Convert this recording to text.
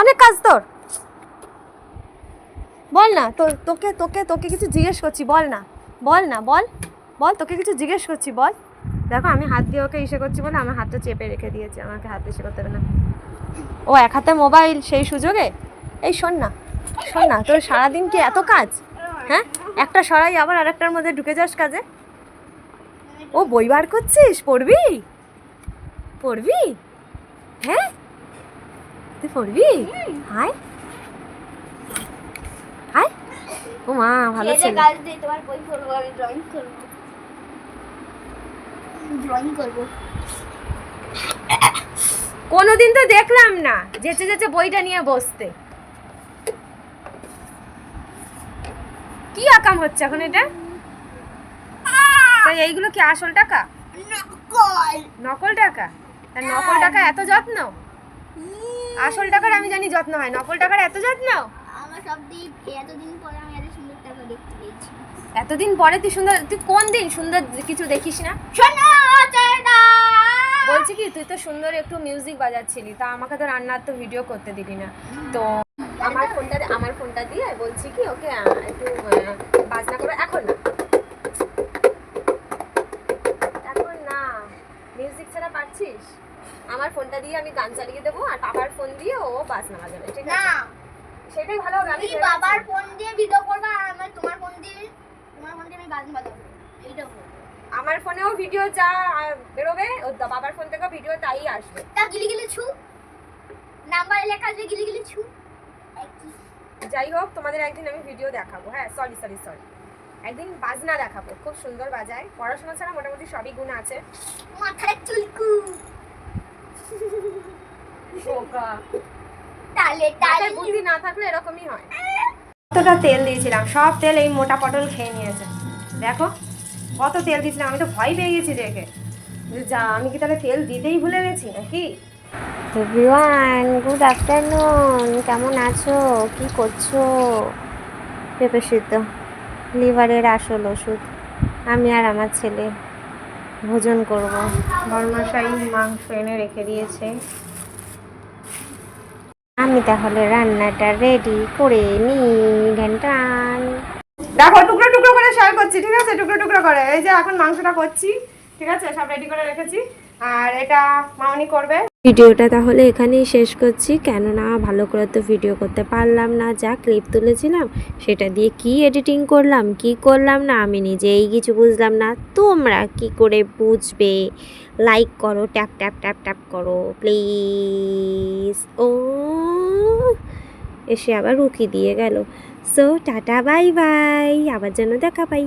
অনেক কাজ তোর। বল না তো তোকে তোকে তোকে কিছু জিজ্ঞেস করছি, বল না। বল না, বল বল, তোকে কিছু জিজ্ঞেস করছি, বল। দেখো, আমি হাত দিয়ে ওকে ইসে করছি বলে আমার হাতটা চেপে রেখে দিয়েছে, আমাকে হাত ইসে করতে হবে না। ও এক হাতে মোবাইল, সেই সুযোগে? এই শোন না শোন না, তোর সারাদিন কি এত কাজ? হ্যাঁ একটা সরাই আবার আরেকটার মধ্যে ঢুকে যাস কাজে? ও বই বার করছিস? পড়বি? পড়বি? হ্যাঁ? তুই পড়বি? হাই হাই ও মা ভালো ছেলে। কাজ দিয়ে তোমার বই করব আমি ড্রয়িং করব। ড্রয়িং করব। কোনোদিন তো দেখলাম না যেচে যেচে বইটা নিয়ে বসতে। কি আকাম হচ্ছে এখন এটা? তাই এইগুলো কি আসল টাকা? নকল। নকল টাকা? নকল টাকা এত যত্ন? আসল টাকার আমি জানি যত্ন হয় নকল টাকার এত যত্ন? আমার সব দিন এতদিন পরে আমি এত সুন্দর টাকা দেখতে পেয়েছি। এতদিন পরে তুই সুন্দর তুই কোন দিন সুন্দর কিছু দেখিস না? বলছি কি তুই তো সুন্দর একটু মিউজিক বাজাচ্ছিলি তা আমাকে তো রান্নার তো ভিডিও করতে দিলি না। তো আমার ফোনটা আমার ফোনটা দিয়ে বলছি কি ওকে একটু বাজনা করো। এখন না। এখন না। মিউজিক ছাড়া পারছিস? আমার ফোনটা দিয়ে আমি গান চালিয়ে দেবো আর বাবার ফোন দিয়ে ও বাজনা যাবে ঠিক আছে? সেটাই ভালো হবে আমি বাবার ফোন দিয়ে ভিডিও করবে আর আমার তোমার ফোন দিয়ে তোমার ফোন দিয়ে আমি বাজনা বাজাবো। এইটা করব আমার ফোনেও ভিডিও যা বেরোবে ওর বাবার ফোন থেকেও ভিডিও তাই আসবে। তা গিলি গিলি ছু। নাম্বার লেখা আছে গিলি গিলি ছু। যাই হোক তোমাদের একদিন আমি ভিডিও দেখাবো হ্যাঁ সরি সরি সরি একদিন বাজনা দেখাবো খুব সুন্দর বাজায়। পড়াশোনা ছাড়া মোটামুটি সবই গুণ আছে। মাথায় চুলকু বোকা তালে মাথায় তালে বুদ্ধি না থাকলে এরকমই হয়। কতটা তেল দিয়েছিলাম সব তেল এই মোটা পটল খেয়ে নিয়েছে। দেখো কত তেল দিয়েছিলাম আমি তো ভয় পেয়ে গেছি দেখে। যা আমি কি তাহলে তেল দিতেই ভুলে গেছি নাকি? এভরিওয়ান গুড আফটারনুন কেমন আছো? কি করছ? পেঁপে সিদ্ধ লিভারের আসল ওষুধ। আমি আর আমার ছেলে। ভোজন করব। বর্মাশাই মাংস এনে রেখে দিয়েছে। আমি তাহলে রান্নাটা রেডি করে নিই ঘন্টান দেখো, টুকরো টুকরো করে শেয়ার করছি, ঠিক আছে? টুকরো টুকরো করে। এই যে এখন মাংসটা করছি, ঠিক আছে? সব রেডি করে রেখেছি। আর এটা মামনি করবে। ভিডিওটা তাহলে এখানেই শেষ করছি। কেননা ভালো করে তো ভিডিও করতে পারলাম না, যা ক্লিপ তুলেছিলাম সেটা দিয়ে কি এডিটিং করলাম, কি করলাম না, আমি নিজেই কিছু বুঝলাম না। তোমরা কি করে বুঝবে? লাইক করো ট্যাপ ট্যাপ ট্যাপ ট্যাপ করো প্লিজ ও, এসে আবার রুকি দিয়ে গেল। সো টাটা বাই বাই আবার যেন দেখা পাই।